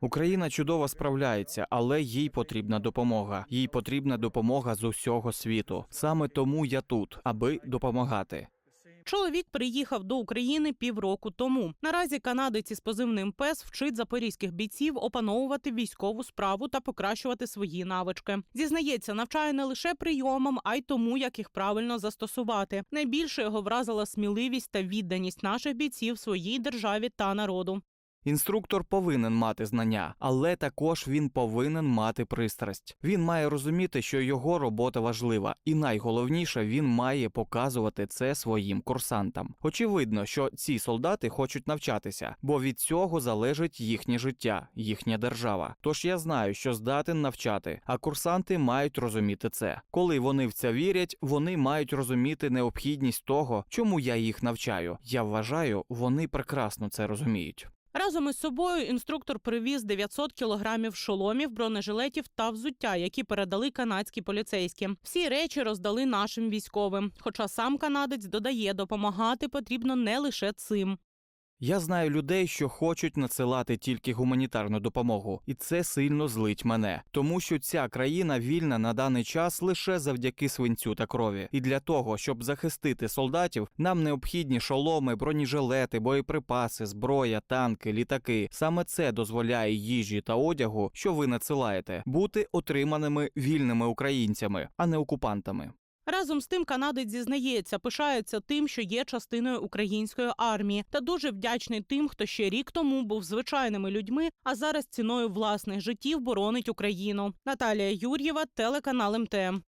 Україна чудово справляється, але їй потрібна допомога. Їй потрібна допомога з усього світу. Саме тому я тут, аби допомагати. Чоловік приїхав до України півроку тому. Наразі канадець із позивним ПЕС вчить запорізьких бійців опановувати військову справу та покращувати свої навички. Зізнається, навчає не лише прийомам, а й тому, як їх правильно застосувати. Найбільше його вразила сміливість та відданість наших бійців своїй державі та народу. Інструктор повинен мати знання, але також він повинен мати пристрасть. Він має розуміти, що його робота важлива, і найголовніше, він має показувати це своїм курсантам. Очевидно, що ці солдати хочуть навчатися, бо від цього залежить їхнє життя, їхня держава. Тож я знаю, що здатен навчати, а курсанти мають розуміти це. Коли вони в це вірять, вони мають розуміти необхідність того, чому я їх навчаю. Я вважаю, вони прекрасно це розуміють. Разом із собою інструктор привіз 900 кілограмів шоломів, бронежилетів та взуття, які передали канадські поліцейські. Всі речі роздали нашим військовим. Хоча сам канадець додає, допомагати потрібно не лише цим. Я знаю людей, що хочуть надсилати тільки гуманітарну допомогу, і це сильно злить мене, тому що ця країна вільна на даний час лише завдяки свинцю та крові. І для того, щоб захистити солдатів, нам необхідні шоломи, бронежилети, боєприпаси, зброя, танки, літаки. Саме це дозволяє їжі та одягу, що ви надсилаєте, бути отриманими вільними українцями, а не окупантами. Разом з тим канадець зізнається, пишається тим, що є частиною української армії, та дуже вдячний тим, хто ще рік тому був звичайними людьми, а зараз ціною власних життів боронить Україну. Наталія Юр'єва, телеканал МТМ.